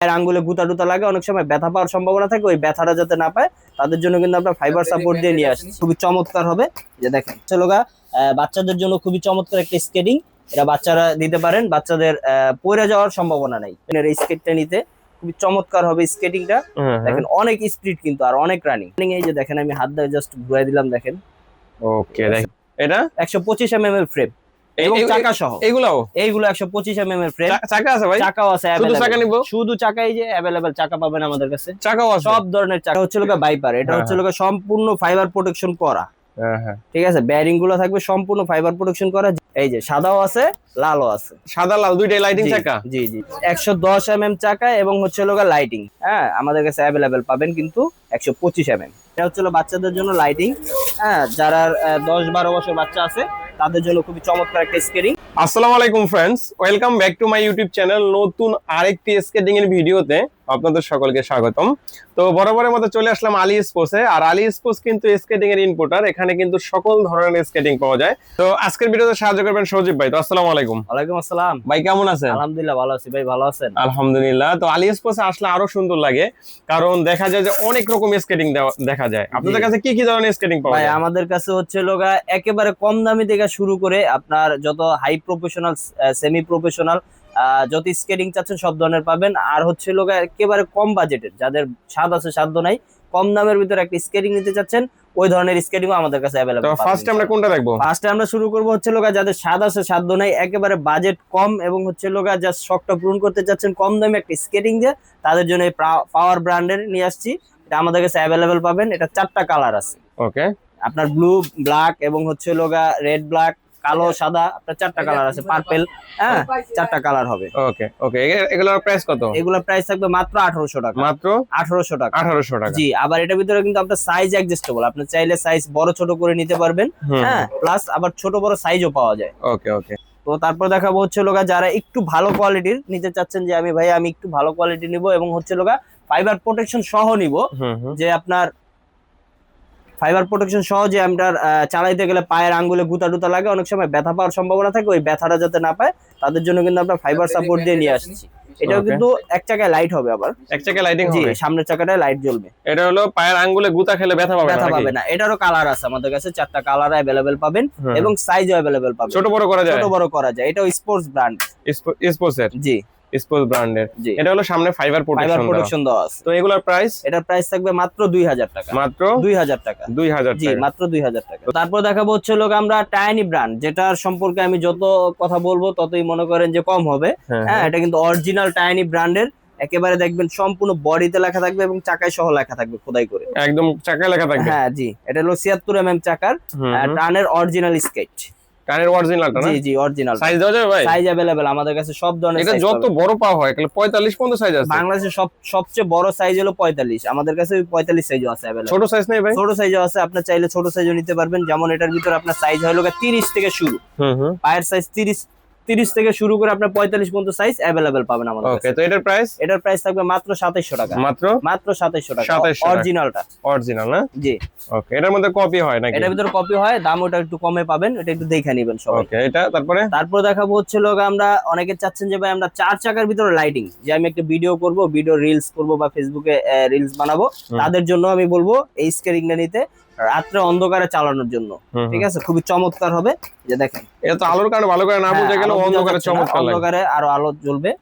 পায়ের আঙ্গুলে গুতা টুতা লাগে অনেক সময় ব্যথা পাওয়ার সম্ভাবনা থাকে ওই ব্যথাটা যাতে না পায় তাদের জন্য কিন্তু আমরা ফাইবার সাপোর্ট দিয়ে নিয়ে আসছি। খুবই চমৎকার হবে। যে দেখেন চলোগা বাচ্চাদের জন্য খুবই চমৎকার একটা স্কেটিং এটা বাচ্চারা দিতে পারেন বাচ্চাদের আহ, পড়ে যাওয়ার সম্ভাবনা নাই। এই স্কেটটা নিতে খুবই চমৎকার হবে স্কেটিংটা দেখেন অনেক স্পিড কিন্তু আর অনেক রানিং এই যে দেখেন আমি হাত দিয়ে জাস্ট ঘুরাই দিলাম দেখেন। ওকে দেখ এটা? একশো পঁচিশ এম এম এর ফ্রেম এবং চাকা সহ এইগুলাও? এইগুলো একশো পঁচিশ এম এম এর ফ্রেম চাকা আছে ভাই? চাকাও আছে শুধু চাকা নিবো? শুধু চাকাই যে চাকা পাবেন আমাদের কাছে। চাকাও আছে। সব ধরনের চাকা। হচ্ছে লোকে বাইপার এটা হ্যাঁ, হচ্ছে লোকে সম্পূর্ণ ফাইবার প্রোটেকশন করা। হ্যাঁ হ্যাঁ। ঠিক আছে? ব্যারিংগুলো থাকবে সম্পূর্ণ ফাইবার প্রোটেকশন করা। এই যে সাদাও আছে লালও আছে। সাদা লাল দুইটাই লাইটিং চাকা? জি জি। একশো দশ এম এম চাকা এবং হচ্ছে লোকা লাইটিং হ্যাঁ আমাদের কাছে অ্যাভেলেবেল পাবেন কিন্তু একশো পঁচিশ এম এম এটা হচ্ছে বাচ্চাদের জন্য লাইটিং হ্যাঁ যারা আহ, দশ বারো বছর বাচ্চা আছে তাদের জন্য খুবই চমৎকার একটা স্কেটিং আসসালামু আলাইকুম friends welcome back to my YouTube channel নতুন আরেকটি স্কেটিং এর ভিডিওতে আপনাদের সকলকে স্বাগতম। তো বরাবরের মতো চলে আসলাম আলি স্পোর্টসে আর আলি স্পোর্টস কিন্তু স্কেটিং এর ইনপুটার এখানে কিন্তু সকল ধরনের স্কেটিং পাওয়া যায়। তো আজকের ভিডিওতে সাহায্য করবেন সজীব ভাই। তো আসসালামু আলাইকুম। ওয়ালাইকুম আসসালাম। ভাই কেমন আছেন? আলহামদুলিল্লাহ ভালো আছি ভাই ভালো আছেন? আলহামদুলিল্লাহ। তো আলি স্পোর্টসে আসলে আরও সুন্দর লাগে কারণ দেখা যায় যে অনেক রকম স্কেটিং দেখা যায়। আপনাদের কাছে কি কি ধরনের স্কেটিং পাওয়া ভাই যায়? আমাদের কাছে হচ্ছে লোগা একেবারে কম দামি থেকে শুরু করে আপনার যত হাই প্রফেশনাল সেমি প্রফেশনাল যত স্কেটিং চাচ্ছেন সব ধরনের পাবেন। আর হচ্ছে লোগা একেবারে কম বাজেটের যাদের স্বাদ আছে সাধ্য নাই কম দামের ভিতরে একটা স্কেটিং নিতে চাচ্ছেন ওই ধরনের স্কেটিংও আমাদের কাছে তো অ্যাভেলেবল ফার্স্ট আমরা কোনটা দেখব ফার্স্টে আমরা শুরু করব হচ্ছে লোগা যাদের স্বাদ আছে সাধ্য নাই একেবারে বাজেট কম এবং হচ্ছে লোগা জাস্ট শখটা পূরণ করতে চাচ্ছেন কম দামে একটা স্কেটিং দিয়ে তাদের জন্য এই পাওয়ার ব্র্যান্ডের নিয়ে আসছি। এটা আমাদের কাছে অ্যাভেলেবেল পাবেন এটা চারটা কালার আছে। ওকে আপনার ব্লু ব্ল্যাক এবং হচ্ছে লোগা রেড ব্ল্যাক কালো সাদা আপনার চারটা কালার আছে পার্পেল হ্যাঁ চারটা কালার হবে। ওকে ওকে এগুলোর প্রাইস কত? এগুলোর প্রাইস থাকবে মাত্র আঠারোশো টাকা। মাত্র? আঠারোশো টাকা। আঠারোশো টাকা। জি আবার এটার ভিতরে কিন্তু আপনার সাইজ অ্যাডজাস্টেবল আপনি চাইলে সাইজ বড় ছোট করে নিতে পারবেন। হ্যাঁ প্লাস আবার ছোট বড় সাইজও পাওয়া যায়। ওকে ওকে তো তারপর দেখাবো হচ্ছে লোগা যারা একটু ভালো কোয়ালিটির নিতে চাচ্ছেন যে আমি ভাই আমি একটু ভালো কোয়ালিটি নিব এবং হচ্ছে লোগা ফাইবার প্রোটেকশন সহ নিব যে আপনার ফাইবার প্রোটেকশন সহ যে আপনার আহ, চালাইতে গেলে পায়ের আঙ্গুলে গুতা টুতা লাগে অনেক সময় ব্যথা পাওয়ার সম্ভাবনা থাকে ওই ব্যথাটা যাতে না পায় তাদের জন্য কিন্তু আমরা ফাইবার সাপোর্ট দিয়ে নিয়ে আসছি। এটাও কিন্তু এক চাকায় লাইট হবে আবার। এক চাকা লাইটিং জি হবে। সামনের চাকাটায় লাইট জ্বলবে। এটা হলো পায়ের আঙ্গুলে গুতা খেলে ব্যথা পাবে ব্যথা পাবে না। এটারও কালার আছে আমাদের কাছে চারটা কালার অ্যাভেলেবেল পাবেন এবং সাইজও অ্যাভেলেবেল পাবেন। ছোট বড় করা যায়? ছোট বড় করা যায়। এটাও স্পোর্টস ব্র্যান্ড স্পোর্টস এর? জি। স্পোর্টস ব্র্যান্ডের এটা হলো সামনে ফাইবার প্রোটেকশন প্রোটেকশন দেওয়া। আছে। তো এগুলোর প্রাইস এটার প্রাইস থাকবে মাত্র দুই হাজার টাকা। মাত্র? দুই হাজার টাকা। দুই হাজার জি মাত্র দুই হাজার টাকা। তারপর দেখাবো হচ্ছে লোক আমরা টাইনি ব্র্যান্ড যেটার সম্পর্কে আমি যত কথা বলব ততই মনে করেন যে কম হবে। হ্যাঁ, হ্যাঁ এটা কিন্তু অরিজিনাল টাইনি ব্র্যান্ডের একেবারে দেখবেন সম্পূর্ণ বডিতে লেখা থাকবে এবং চাকায় সহ লেখা থাকবে খোদাই করে। একদম চাকায় লেখা থাকবে। হ্যাঁ জি। এটা হলো ছিয়াত্তর এম এম চাকার। টানের অরিজিনাল স্কেচ কানের অরিজিনালটা না? জি জি অরিজিনাল সাইজ দেওয়া যাবে ভাই? সাইজ अवेलेबल আমাদের কাছে সব ধরনের এটা যত বড় পা হয় তাহলে পঁয়তাল্লিশ পর্যন্ত সাইজ আছে। বাংলাদেশের সব সবচেয়ে বড় সাইজ হলো পঁয়তাল্লিশ। আমাদের কাছে পঁয়তাল্লিশ সাইজও আছে अवेलेबल ছোট সাইজ নেই ভাই? ছোট সাইজও আছে আপনার চাইলে ছোট সাইজও নিতে পারবেন। যেমন এটার ভিতর আপনার সাইজ হলো তিরিশ থেকে শুরু। হুম হুম। পায়ের সাইজ তিরিশ তিরিশ থেকে শুরু করে আপনার পঁয়তাল্লিশ পর্যন্ত সাইজ অ্যাভেলেবেল পাবেন আমাদের ওকে তো এটার প্রাইস এটার প্রাইস থাকবে মাত্র সাতাইশশো টাকা। মাত্র? মাত্র সাতাইশশো টাকা। 2700 টাকা। অরিজিনালটা অরিজিনাল না? জি। ওকে এটার মধ্যে কপি হয় নাকি? এটার ভিতরে কপি হয় দাম ওটা একটু কমে পাবেন এটা একটু দেখে নেবেন সবাই। ওকে এটা তারপরে? তারপর দেখাবো হচ্ছে লোক আমরা অনেকে চাচ্ছেন যে ভাই আমরা চার চাকার ভিতরে লাইটিং যে আমি একটা ভিডিও করব ভিডিও রিলস করব বা ফেসবুকে রিলস বানাবো তাদের জন্য আমি বলব এই স্কেরিংটা নিতে। রাত্রে অন্ধকারে চালানোর জন্য। ঠিক আছে? খুবই চমৎকার হবে। যে দেখেন। এটা তো আলোর কারণে ভালো করে না বুঝে হ্যাঁ, গেল অন্ধকারে চমৎকার লাগে। অন্ধকারে আরও আলো জ্বলবে।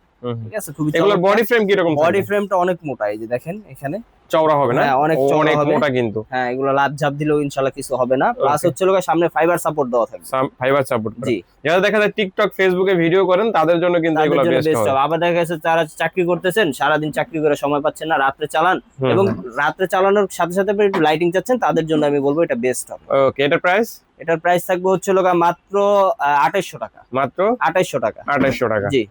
ঠিক আছে? খুবই এগুলোর বডি ফ্রেম কি রকম বডি ফ্রেমটা অনেক মোটা এই যে দেখেন এখানে। চওড়া হবে না? হ্যাঁ, অনেক অনেক মোটা কিন্তু। হ্যাঁ এগুলো লাভ ঝাপ দিলেও ইনশাল্লাহ কিছু হবে না। প্লাস হচ্ছে লোক সামনে ফাইবার সাপোর্ট দেওয়া থাকবে। ফাইবার সাপোর্ট জি। যারা দেখা যায় টিকটক ফেসবুকে ভিডিও করেন তাদের জন্য কিন্তু এগুলো বেস্ট হবে। আবার দেখা গেছে চাকরি করতেছেন সারাদিন চাকরি করে সময় পাচ্ছেন না রাত্রে চালান এবং। রাত্রে চালানোর সাথে সাথে একটু লাইটিং চাচ্ছেন তাদের জন্য আমি বলব এটা বেস্ট হবে। ওকে এটার প্রাইস এটার প্রাইস থাকবে হচ্ছে লোক মাত্র আঠাইশশো টাকা। মাত্র? আঠাইশশো টাকা। আঠাইশশো টাকা। জি।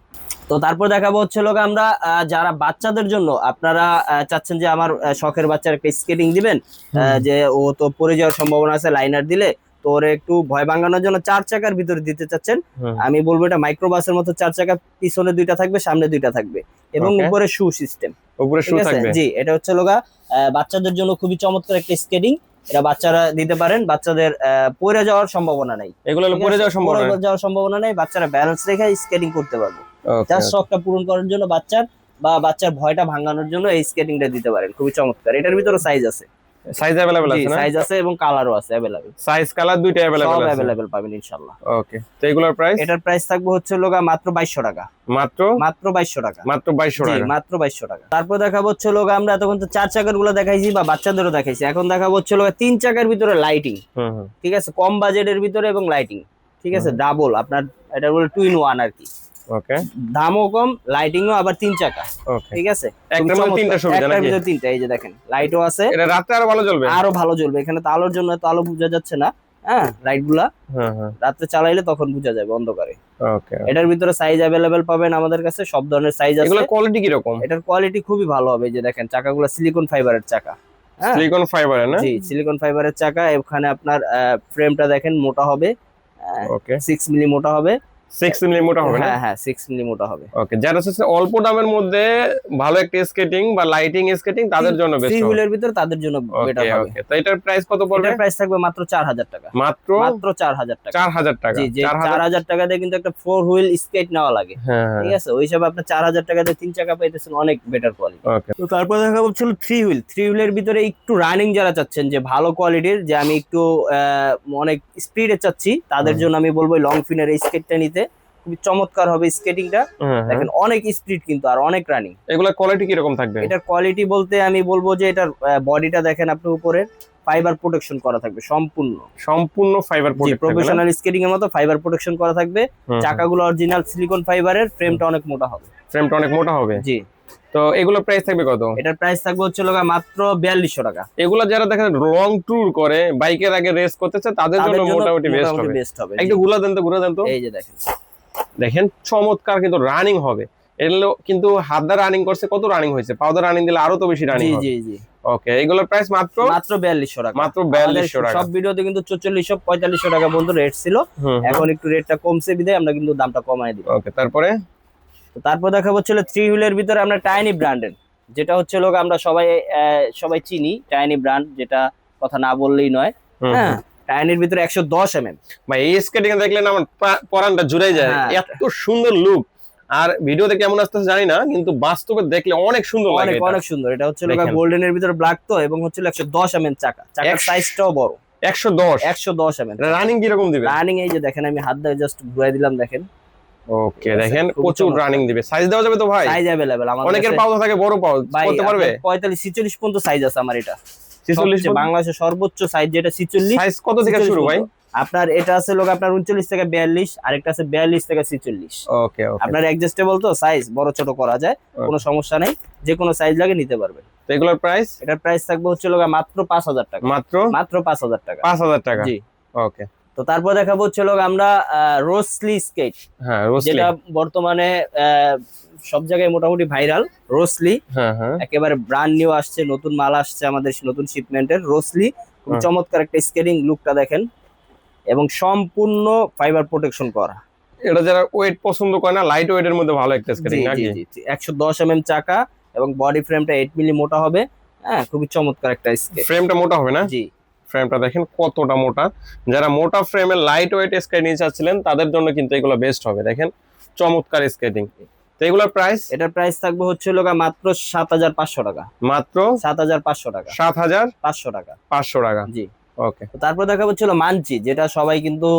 তো তারপর দেখাবো হচ্ছে লোক আমরা যারা বাচ্চাদের জন্য আপনারা চাচ্ছেন যে আমার শখের বাচ্চার একটা স্কেটিং দিবেন যে ও তো পড়ে যাওয়ার সম্ভাবনা আছে লাইনার দিলে তো ওরে একটু ভয় ভাঙানোর জন্য চার চাকার ভিতরে দিতে চাচ্ছেন। আমি বলব এটা মাইক্রোবাসের মতো চার চাকা পিছনে দুইটা থাকবে সামনে দুইটা থাকবে এবং. উপরে শু সিস্টেম উপরে শু থাকবে। জি এটা হচ্ছে লোগা বাচ্চাদের জন্য খুবই চমৎকার একটা স্কেটিং। এটা বাচ্চারা দিতে পারেন বাচ্চাদের আহ, পড়ে যাওয়ার সম্ভাবনা নাই। এগুলো পড়ে যাওয়ার সম্ভাবনা। পড়ে যাওয়ার সম্ভাবনা নেই বাচ্চারা ব্যালেন্স রেখে স্কেটিং করতে পারবে। Okay, জাস্ট শখটা পূরণ করার জন্য বাচ্চার বা বাচ্চার ভয়টা ভাঙানোর জন্য এই স্কেটিংটা দিতে পারেন খুবই চমৎকার এটার ভিতরে সাইজ আছে সাইজ अवेलेबल জি আছে না সাইজ আছে এবং কালারও আছে अवेलेबल সাইজ কালার দুইটা সব अवेलेबल আছে अवेलेबल পাবেন ইনশাআল্লাহ ওকে তো এগুলোর প্রাইস এটার প্রাইস থাকবে হচ্ছে লোগা মাত্র 2200 টাকা মাত্র মাত্র 2200 টাকা মাত্র 2200 জি টাকা মাত্র 2200 টাকা তারপর দেখাবো হচ্ছে লোগা আমরা এতক্ষণ তো চার চাকার গুলো দেখাইছি বা বাচ্চাদেরও দেখাইছি এখন দেখাবো হচ্ছে লোগা তিন চাকার ভিতরে লাইটিং হুম হুম ঠিক আছে কম বাজেটের ভিতরে এবং লাইটিং ঠিক আছে ডাবল আপনার এটা বলে টুইন ওয়ান আর কি ওকে দামও কম লাইটিংও আবার তিন চাকা। ঠিক আছে? একটার মধ্যে তিনটা সুবিধা নাকি? তিনটা এই যে দেখেন লাইটও আছে। এটা রাতে আরও ভালো চলবে আরও ভালো জ্বলবে। এখানে তো আলোর জন্য তো আলো বোঝা যাচ্ছে না হ্যাঁ লাইটগুলা হ্যাঁ হ্যাঁ। রাত্রে চালাইলে তখন বোঝা যাবে অন্ধকারে। ওকে এটার ভিতরে সাইজ অ্যাভেলেবেল পাবেন আমাদের কাছে সব ধরনের সাইজ আছে। এগুলো কোয়ালিটি কি রকম এটার কোয়ালিটি খুবই ভালো হবে যে দেখেন চাকাগুলো সিলিকন ফাইবারের চাকা। হ্যাঁ? সিলিকন ফাইবার না? জি সিলিকন ফাইবারের চাকা এখানে আপনার ফ্রেমটা দেখেন মোটা হবে। ওকে সিক্স মিলি মোটা হবে। 6 মিলি মোটা হবে হ্যাঁ হ্যাঁ সিক্স মিলি মোটা হবে। ওকে যারা হচ্ছে অল্প দামের মধ্যে ভালো একটা স্কেটিং বা লাইটিং স্কেটিং তাদের জন্য থ্রি বেস্ট হবে। হুইলের ভিতরে তাদের জন্য বেটার হবে। তো এটার প্রাইস কত পড়বে? এটার প্রাইস থাকবে মাত্র চার হাজার টাকা। মাত্র মাত্র চার হাজার টাকা। 4000 টাকা। জি 4000 চার হাজার টাকা দিয়ে কিন্তু একটা ফোর হুইল স্কেট নেওয়া লাগে। হ্যাঁ হ্যাঁ। ঠিক আছে? ওই হিসাবে আপনার চার হাজার টাকা দিয়ে তিন চাকা পাইতেছেন অনেক বেটার কোয়ালিটি ওকে তো তারপর দেখা বলছিল থ্রি হুইল থ্রি হুইলের ভিতরে একটু রানিং যারা চাচ্ছেন যে ভালো কোয়ালিটির যে আমি একটু আহ, অনেক স্পিডে চাচ্ছি তাদের জন্য আমি বলব লং ফিনের এই স্কেটটা নিতে। খুবই চমৎকার হবে স্কেটিংটা। হ্যাঁ, হ্যাঁ। দেখেন অনেক স্পিড কিন্তু আর অনেক রানিং। এগুলা কোয়ালিটি কি রকম থাকবে? এটার কোয়ালিটি বলতে আমি বলব যে এটার বডিটা দেখেন আপনি উপরে ফাইবার প্রোটেকশন করা থাকবে সম্পূর্ণ। সম্পূর্ণ ফাইবার জি প্রোটেক্ট থাকবে না? প্রফেশনাল স্কেটিং এর মতো ফাইবার প্রোটেকশন করা থাকবে। চাকাগুলো অরিজিনাল সিলিকন ফাইবারের ফ্রেমটা অনেক মোটা হবে। ফ্রেমটা অনেক মোটা হবে? জি। তো এগুলো প্রাইস থাকবে কত? এটার প্রাইস থাকবে হচ্ছে লোকা মাত্র বিয়াল্লিশশো টাকা। এগুলো যারা দেখেন লং ট্যুর করে বাইকের আগে রেস করতেছে তাদের জন্য মোটামুটি বেস্ট হবে। একটু গুলা দেন তো ঘুরে দেন তো। এই যে দেখেন। দেখেন চমৎকার কিন্তু রানিং হবে। এগুলো কিন্তু হাত দা রানিং করছে কত রানিং হয়েছে? পাউডার রানিং দিলে আরও তো বেশি রানিং জি জি জি। ওকে এগুলোর প্রাইস মাত্র? মাত্র বিয়াল্লিশশো টাকা। মাত্র 4200 টাকা। সব ভিডিওতে কিন্তু চল্লিশশো পঁয়তাল্লিশশো টাকা পর্যন্ত রেট ছিল। এখন একটু রেটটা কমছে বিদায় আমরা কিন্তু দামটা কমাই দিব ওকে তারপরে? তারপর দেখা হচ্ছিল থ্রি হুইলের ভিতরে আমরা টাইনি ব্র্যান্ডের যেটা হচ্ছে লোক আমরা সবাই সবাই চিনি টাইনি ব্র্যান্ড যেটা কথা না বললেই নয়। হ্যাঁ? টাইনির ভিতরে একশো দশ এম এম ভাই এই স্কেটিং দেখলে না আমার পরানটা জুড়ে যায়। হ্যাঁ। এত সুন্দর লুক আর ভিডিওতে কেমন আসতেছে জানি না কিন্তু বাস্তবে দেখলে অনেক সুন্দর লাগে অনেক অনেক সুন্দর। এটা হচ্ছে। গোল্ডেন এর ভিতরে ব্ল্যাক তো এবং হচ্ছে একশো দশ এম এম চাকা। চাকার সাইজটাও বড়। 110 একশো দশ এম এম রানিং কি রকম দিবে? রানিং এই যে দেখেন আমি হাত দিয়ে জাস্ট ঘুরাই দিলাম দেখেন। ওকে দেখেন প্রচুর রানিং দিবে। সাইজ দেওয়া যাবে তো ভাই? সাইজ অ্যাভেলেবেল আমাদের অনেকের। পাউজ থাকে বড় পাউজ করতে পারবে? আপনার পঁয়তাল্লিশ ছিচল্লিশ পর্যন্ত সাইজ আছে আমার এটা। 46 বাংলাদেশের সর্বোচ্চ সাইজ যেটা ছিচল্লিশ? সাইজ কত থেকে শুরু ভাই? আপনার এটা আছে লোক আপনার উনচল্লিশ থেকে বিয়াল্লিশ আরেকটা আছে বিয়াল্লিশ থেকে ছিচল্লিশ। ওকে আপনার অ্যাডজাস্টেবল তো সাইজ বড় ছোট করা যায় কোনো সমস্যা নেই যে কোনো সাইজ লাগে নিতে পারবেন। তো এগুলোর প্রাইস এটার প্রাইস থাকবে হচ্ছে লোক মাত্র পাঁচ হাজার টাকা। মাত্র? মাত্র পাঁচ হাজার টাকা। পাঁচ হাজার টাকা। জি। ওকে তো তারপর দেখাবো হচ্ছে লোক আমরা রোসলি স্কেট হ্যাঁ রোসলি যেটা বর্তমানে সব জায়গায় মোটামুটি ভাইরাল রোসলি হ্যাঁ হ্যাঁ। একেবারে ব্র্যান্ড নিউ আসছে নতুন মাল আসছে আমাদের নতুন শিপমেন্টের রোসলি খুব চমৎকার একটা স্কেটিং লুকটা দেখেন। এবং সম্পূর্ণ ফাইবার প্রোটেকশন করা। এটা যারা ওয়েট পছন্দ করে না লাইট ওয়েটের মধ্যে ভালো একটা স্কেটিং নাকি? একশো দশ এম এম চাকা এবং বডি ফ্রেমটা এইট মিলি মোটা হবে। হ্যাঁ খুবই চমৎকার একটা স্কেট ফ্রেমটা মোটা হবে না? জি। ফ্রেমটা দেখেন কতটা মোটা। যারা মোটা ফ্রেমে লাইট ওয়েট স্কেটিং চাচ্ছিলেন তাদের জন্য কিন্তু এগুলো বেস্ট হবে। দেখেন চমৎকার স্কেটিং তো এগুলোর প্রাইস এটার প্রাইস থাকবে হচ্ছে লোকা মাত্র সাত হাজার পাঁচশো টাকা। মাত্র? সাত হাজার পাঁচশো টাকা। সাত হাজার? পাঁচশো টাকা। পাঁচশো টাকা। জি। ওকে তারপর দেখা হচ্ছিল মানচি যেটা সবাই কিন্তু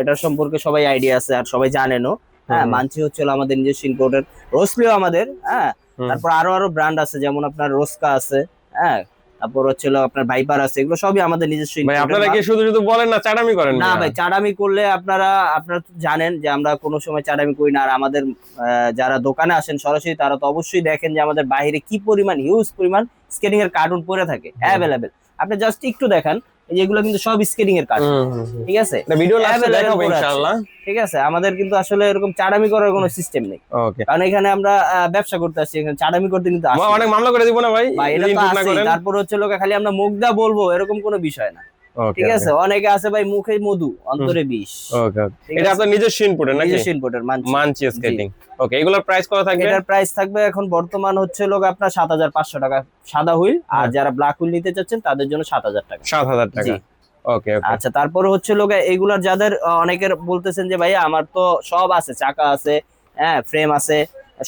এটার সম্পর্কে সবাই আইডিয়া আছে আর সবাই জানেনও। হ্যাঁ। মানচি হচ্ছিল আমাদের নিজস্ব ইম্পোর্টের রোসলিও আমাদের হ্যাঁ। তারপর আরও আরও ব্র্যান্ড আছে যেমন আপনার রোস্কা আছে হ্যাঁ। তারপর হচ্ছিল আপনার ভাইপার আছে এগুলো সবই আমাদের নিজস্ব ভাই আপনারা কি শুধু শুধু বলেন না চাড়ামি করেন না ভাই চাড়ামি করলে আপনারা আপনারা তো জানেন যে আমরা কোনো সময় চাড়ামি করি না আর আমাদের যারা দোকানে আসেন সরাসরি তারা তো অবশ্যই দেখেন যে আমাদের বাইরে কি পরিমাণ হিউজ পরিমাণ স্কেটিং এর কার্টুন পরে থাকে অ্যাভেলেবেল আপনি জাস্ট একটু দেখান এই যে এগুলো কিন্তু সব স্কেটিং এর হুম। ঠিক আছে? ভিডিও দেখাবো ইনশাআল্লাহ। ঠিক আছে? আমাদের কিন্তু আসলে এরকম চাড়ামি করার কোনো সিস্টেম নেই। কারণ এখানে আমরা ব্যবসা করতে আসছি এখানে চাড়ামি করতে কিন্তু অনেক মামলা করে দিব না ভাই। তারপর হচ্ছে লোকে খালি আমরা মুগ্ধা বলব এরকম কোনো বিষয় না। ঠিক আছে? অনেকে আছে ভাই মুখে মধু অন্তরে বিষ। ওকে এটা? আপনার নিজস্ব ইনপুটে নাকি? নিজস্ব ইনপুটের মানচি স্কেটিং ওকে এগুলোর প্রাইস কত থাকবে? এটার প্রাইস থাকবে এখন বর্তমান হচ্ছে লোক আপনার সাত হাজার পাঁচশো টাকা সাদা হুইল। আর হ্যাঁ। যারা ব্ল্যাক হুইল নিতে চাচ্ছেন তাদের জন্য সাত হাজার টাকা। সাত হাজার টাকা। ওকে ওকে আচ্ছা তারপরে হচ্ছে লোক এগুলার যাদের অনেকের বলতেছেন যে ভাইয়া আমার তো সব আছে চাকা আছে হ্যাঁ ফ্রেম আছে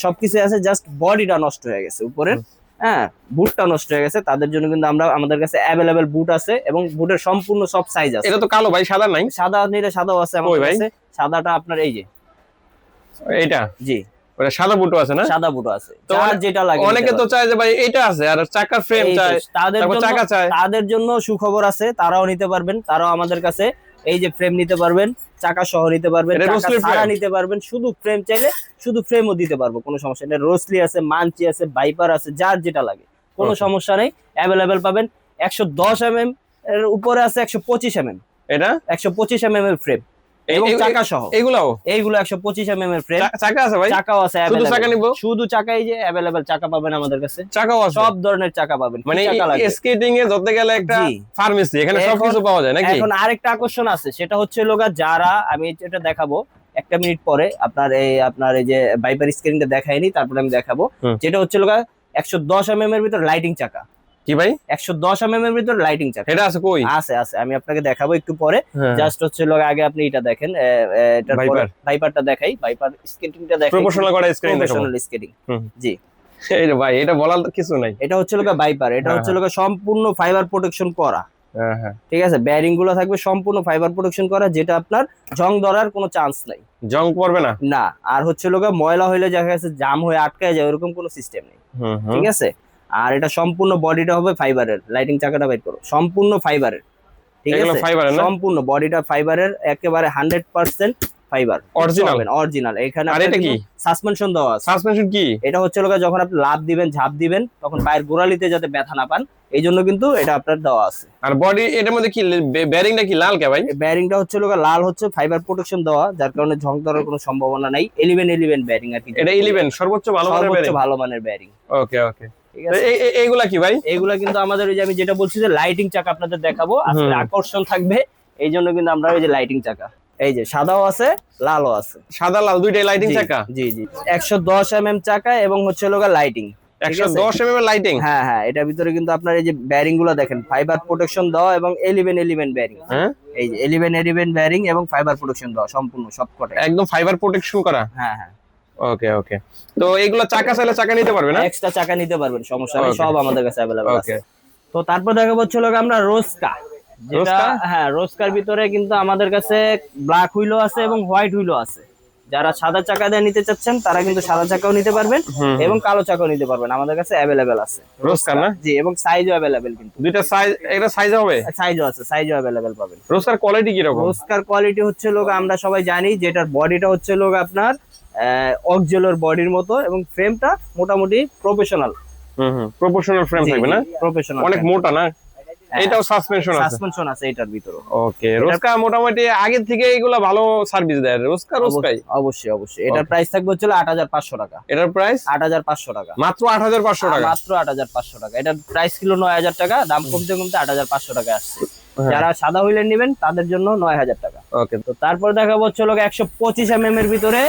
সবকিছু আছে জাস্ট বডিটা নষ্ট হয়ে গেছে উপরের। হ্যাঁ বুটটা নষ্ট হয়ে গেছে। তাদের জন্য কিন্তু আমরা আমাদের কাছে অ্যাভেলেবেল বুট আছে এবং বুটের সম্পূর্ণ সব সাইজ আছে। এটা তো কালো ভাই সাদা নাই? সাদা নিলে সাদাও আছে আমাদের কাছে। সাদাটা আপনার এই যে। এটা জি। ওটা সাদা বুটো আছে না? সাদা বুট আছে। তো অনেক- যেটা লাগে অনেকে তো। চায় যে ভাই এটা আছে আর চাকার ফ্রেম চায় তাদের জন্য চাকা চায়। তাদের জন্য সুখবর আছে তারাও নিতে পারবেন তারাও আমাদের কাছে এই যে ফ্রেম নিতে পারবেন চাকা সহ নিতে পারবেন চাকা ছাড়া নিতে পারবেন শুধু ফ্রেম চাইলে শুধু ফ্রেমও দিতে পারব কোনো সমস্যা নেই। রোসলি আছে মানচি আছে বাইপার আছে যার যেটা লাগে কোনো সমস্যা নেই। অ্যাভেলেবেল পাবেন একশো দশ এম এর উপরে আছে একশো পঁচিশ এম এম এটা? একশো পঁচিশ এম এম এর ফ্রেম এবং চাকা সহ এইগুলাও? এইগুলো একশো পঁচিশ এম এম এর ফ্রেম চাকা আছে ভাই? চাকাও আছে শুধু চাকা নিবো? শুধু চাকাই যে চাকা পাবেন আমাদের কাছে। চাকাও আছে? সব ধরনের চাকা পাবেন। মানে স্কেটিং এ ধরতে গেলে একটা ফার্মেসি এখানে সবকিছু পাওয়া যায় নাকি? এখন আরেকটা আকর্ষণ আছে সেটা হচ্ছে লোগা যারা আমি এটা দেখাবো একটা মিনিট পরে আপনার এই আপনার এই যে বাইপার স্ক্রিনটা দেখায়নি তারপরে আমি দেখাবো। যেটা হচ্ছে লোগা একশো দশ এম এর ভিতর লাইটিং চাকা। কি ভাই? একশো দশ এম এর ভিতর লাইটিং চাকা এটা আছে কই? আছে আছে আমি আপনাকে দেখাবো একটু পরে। হ্যাঁ। জাস্ট হচ্ছে লোক আগে আপনি এটা দেখেন এ, এ, এটার ভাইপারটা দেখাই। ভাইপার স্কেটিংটা দেখাই প্রপোর্শনাল করা স্ক্রিন প্রফেশনাল স্কেটিং জি। এই ভাই এটা বলার কিছু নাই। এটা হচ্ছে লোক ভাইপার এটা হ্যাঁ, হচ্ছে লোক সম্পূর্ণ ফাইবার প্রোটেকশন করা। হ্যাঁ হ্যাঁ। ঠিক আছে? ব্যারিংগুলো থাকবে সম্পূর্ণ ফাইবার প্রোটেকশন করা যেটা আপনার জং ধরার কোনো চান্স নাই। জং পড়বে না? না। আর হচ্ছে লোক ময়লা হইলে দেখা গেছে জাম হয়ে আটকায় যায় ওরকম কোনো সিস্টেম নেই। ঠিক আছে? আর এটা সম্পূর্ণ বডিটা হবে ফাইবারের লাইটিং চাকাটা বের করো সম্পূর্ণ ফাইবারের ঠিক আছে? সম্পূর্ণ বডিটা ফাইবারের একেবারে hundred percent fibre Original? Original এখানে আর এটা কি? সাসপেনশন দেওয়া আছে। সাসপেনশন কি? এটা হচ্ছে লোক যখন আপনি লাভ দিবেন ঝাঁপ দিবেন তখন পায়ের গোড়ালিতে যাতে ব্যথা না পান এই জন্য কিন্তু এটা আপনার দেওয়া আছে। আর বডি এটার মধ্যে কি বেয়ারিংটা কি লাল কে ভাই? ব্যারিংটা হচ্ছে লোক লাল হচ্ছে ফাইবার প্রোটেকশন দেওয়া যার কারণে ঝং ধরার কোনো সম্ভাবনা নাই। এলিভেন এলিভেন ব্যারিং আর কি। এটা 11 সর্বোচ্চ ভালো মানের সর্বোচ্চ ভালো মানের ব্যারিং ওকে ওকে এইগুলা কি ভাই? এইগুলা কিন্তু আমাদের ওই যে আমি যেটা বলছি যে লাইটিং চাকা আপনাদের দেখাবো হুম। আকর্ষণ থাকবে এই জন্য কিন্তু আমরা ওই যে লাইটিং চাকা। এই যে সাদাও আছে লালও আছে। সাদা লাল দুইটাই লাইটিং চাকা? জি জি। একশো দশ এম এম চাকা এবং হচ্ছে লোকা লাইটিং 110 এমএম লাইটিং হ্যাঁ হ্যাঁ এটার ভিতরে কিন্তু আপনার এই যে ব্যারিংগুলো দেখেন ফাইবার প্রোটেকশন দেওয়া এবং ব্যারিং হ্যাঁ? এই যে ব্যারিং এবং ফাইবার প্রোটেকশন দেওয়া সম্পূর্ণ সব কটা একদম ফাইবার প্রোটেকশন করা? হ্যাঁ হ্যাঁ। ওকে ওকে তো এগুলো চাকা চাইলে চাকা নিতে পারবে না? এক্সট্রা চাকা নিতে পারবেন সমস্যা নেই সব আমাদের কাছে অ্যাভেলেবল আছে। ওকে তো তারপর দেখা হচ্ছে লোক আমরা রোজকা যেটা হ্যাঁ রোজকার ভিতরে কিন্তু আমাদের কাছে ব্ল্যাক হুইলও আছে এবং হোয়াইট হুইলও আছে। যারা সাদা চাকা দিয়ে নিতে চাচ্ছেন তারা কিন্তু সাদা চাকাও নিতে পারবেন এবং কালো চাকাও নিতে পারবেন। আমাদের কাছে অ্যাভেলেবেল আছে। রোজকার না? জি এবং সাইজও অ্যাভেলেবেল কিন্তু। দুইটা সাইজ একটা সাইজ হবে? সাইজও আছে সাইজও অ্যাভেলেবেল পাবেন। রোস্কার কোয়ালিটি কি রকম রোজকার কোয়ালিটি হচ্ছে লোক আমরা সবাই জানি যেটার বডিটা হচ্ছে লোক আপনার অকজেলোর বডির মতো এবং ফ্রেমটা মোটামুটি প্রফেশনাল হুম প্রপোর্শনাল ফ্রেম থাকবে না? প্রফেশনাল অনেক মোটা না? এটাও সাসপেনশন আছে। সাসপেনশন আছে এটার ভিতরে। ওকে রোজকা মোটামুটি আগে থেকে এগুলা ভালো সার্ভিস দেয়। রোজকা রোজকাই? অবশ্যই অবশ্যই। এটার প্রাইস থাকবে হচ্ছে আট হাজার পাঁচশো টাকা। এটার প্রাইস আট হাজার পাঁচশো টাকা। মাত্র আট হাজার পাঁচশো টাকা? মাত্র আট হাজার পাঁচশো টাকা। এটার প্রাইস ছিল নয় হাজার টাকা দাম কমতে কমতে আট হাজার পাঁচশো টাকা আসছে। হ্যাঁ। যারা সাদা হুইলের নেবেন তাদের জন্য নয় হাজার টাকা। ওকে। তো তারপর দেখা হচ্ছে লোক একশো পঁচিশ এম এর ভিতরে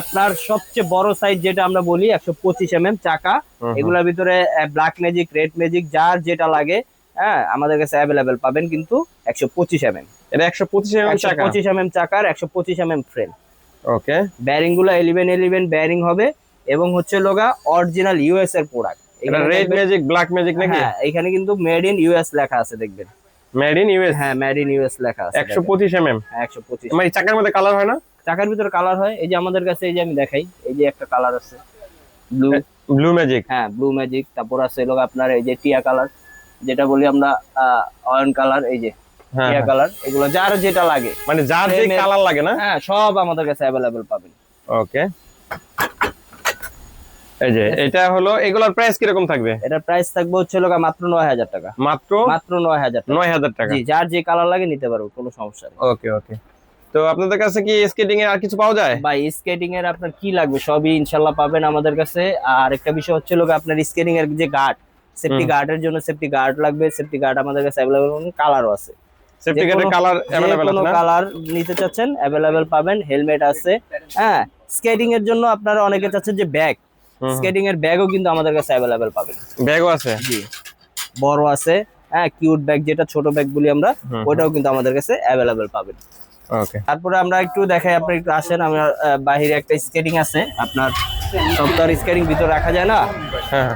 আপনার সবচেয়ে বড় সাইজ যেটা আমরা বলি একশো পঁচিশ এম এম চাকা এগুলোর ভিতরে ব্ল্যাক ম্যাজিক রেড ম্যাজিক যার যেটা লাগে হ্যাঁ আমাদের কাছে অ্যাভেলেবেল পাবেন কিন্তু একশো পঁচিশ এম এম এটা একশো পঁচিশ একশো চাকা? পঁচিশ এম এম চাকার একশো পঁচিশ এম এম ফ্রেম ওকে। ব্যারিংগুলো এলিভেন এলিভেন ব্যারিং হবে এবং হচ্ছে লোগা অরিজিনাল ইউএস এর product red magic black magic নাকি? হ্যাঁ এখানে কিন্তু মেড ইন ইউএস লেখা আছে দেখবেন। মেড ইন ইউএস হ্যাঁ মেড ইন ইউএস লেখা আছে একশো পঁচিশ এমএম একশো পঁচিশ। মানে চাকার মধ্যে কালার হয় না? চাকার ভিতরে কালার হয়। এই যে আমাদের কাছে এই যে আমি দেখাই এই যে একটা কালার আছে ব্লু ব্লু ম্যাজিক হ্যাঁ ব্লু ম্যাজিক তারপর আছে লোক আপনার এই যে টিয়া কালার যেটা বলি আমরা অয়ন কালার এই যে হ্যাঁ টিয়া হ্যাঁ। কালার এগুলো যার যেটা লাগে। মানে যার যে কালার লাগে না? হ্যাঁ সব আমাদের কাছে অ্যাভেলেবেল পাবেন। ওকে এই যে এটা হলো এগুলোর প্রাইস কীরকম থাকবে? এটার প্রাইস থাকবে হচ্ছে লোক মাত্র নয় হাজার টাকা। মাত্র? মাত্র টাকা। জি যার যে কালার লাগে নিতে পারব কোনো সমস্যা নেই। ওকে ওকে তো আপনাদের কাছে কি স্কেটিং এর আর কিছু পাওয়া যায়? ভাই স্কেটিং এর আপনার কি লাগবে? সবই পাবেন আমাদের কাছে। আর একটা বিষয় হচ্ছে লোক আপনার স্কেটিং এর যে গার্ড সেফটি। গার্ডের জন্য সেফটি গার্ড লাগবে। সেফটি গার্ড আমাদের কাছে অ্যাভেলেবল কালারও আছে। সেফটি গার্ডের কালার কোনো আছে কালার নিতে চাচ্ছেন অ্যাভেলেবেল পাবেন। হেলমেট আছে। হ্যাঁ স্কেটিং এর জন্য আপনারা অনেকে চাচ্ছেন যে ব্যাগ স্কেটিং এর ব্যাগও কিন্তু আমাদের কাছে অ্যাভেলেবেল পাবেন। ব্যাগও আছে? জি। বড় আছে হ্যাঁ কিউট ব্যাগ যেটা ছোট ব্যাগ বলি আমরা ওটাও কিন্তু আমাদের কাছে অ্যাভেলেবেল পাবেন। ওকে তারপরে আমরা একটু দেখাই আপনি একটু আসেন আমরা বাহিরে একটা স্কেটিং আছে আপনার সব তো আর স্কেটিং ভিতরে রাখা যায় না? হ্যাঁ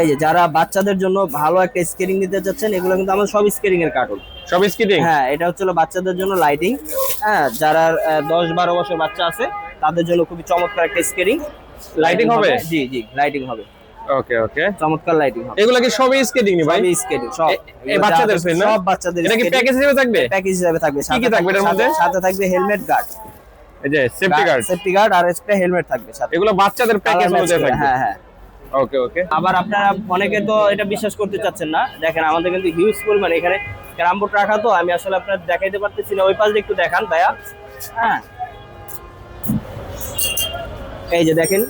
এই যে যারা বাচ্চাদের জন্য ভালো একটা স্কেটিং নিতে চাচ্ছেন এগুলো কিন্তু আমাদের সব স্কেটিং এর কার্টুন সব স্কিটিং হ্যাঁ এটা হচ্ছে বাচ্চাদের জন্য লাইটিং হ্যাঁ যারা দশ বারো বছর বাচ্চা আছে তাদের জন্য খুবই চমৎকার একটা স্কেটিং Lighting হবে? জি জি লাইটিং হবে। ওকে ওকে চমৎকার লাইটিং হবে। এগুলো কি সবই স্কেটিং নি ভাই? সবই স্কেটিং সব। এ- এ বাচ্চাদের না? সব বাচ্চাদের এটা কি প্যাকেজ হিসেবে থাকবে? প্যাকেজ হিসাবে থাকবে কি কি থাকবে এটার মধ্যে? সাথে- থাকবে হেলমেট গার্ড এই যে সেফটি গার্ড সেফটি গার্ড আর একটা হেলমেট থাকবে সাথে। এগুলো বাচ্চাদের প্যাকেজ করে, থাকবে? হ্যাঁ হ্যাঁ। ওকে ওকে আবার আপনারা অনেকে তো এটা বিশ্বাস করতে চাচ্ছেন না। দেখেন আমাদের কিন্তু হিউজ পরিমাণ এখানে ক্যারাম বোর্ড রাখা তো আমি আসলে আপনার দেখাইতে পারতেছি না। ওই পাশে একটু দেখান ভাইয়া। হ্যাঁ। এই যে দেখেন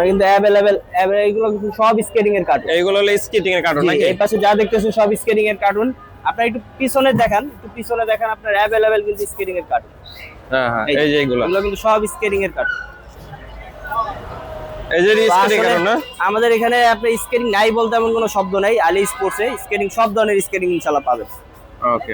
কিন্তু অ্যাভেলেবেল এইগুলো কিন্তু সব স্কেটিং এর কার্টুন এইগুলো হলো স্কেটিং এর কার্টুন নাকি? এই পাশে যা দেখতেছেন সব স্কেটিং এর কার্টুন আপনার একটু পিছনে দেখান একটু পিছনে দেখান আপনার অ্যাভেলেবেল কিন্তু স্কেটিং এর কার্টুন হ্যাঁ হ্যাঁ এই যে এইগুলো। এগুলো কিন্তু সব স্কেটিং এর কার্টুন এই যে স্কেটিং কার্টুন না? আমাদের এখানে আপনি স্কেটিং নাই বলতে এমন কোনো শব্দ নাই। আলি স্পোর্টসে স্কেটিং সব ধরনের স্কেটিং ইনশাল্লাহ পাবেন। ওকে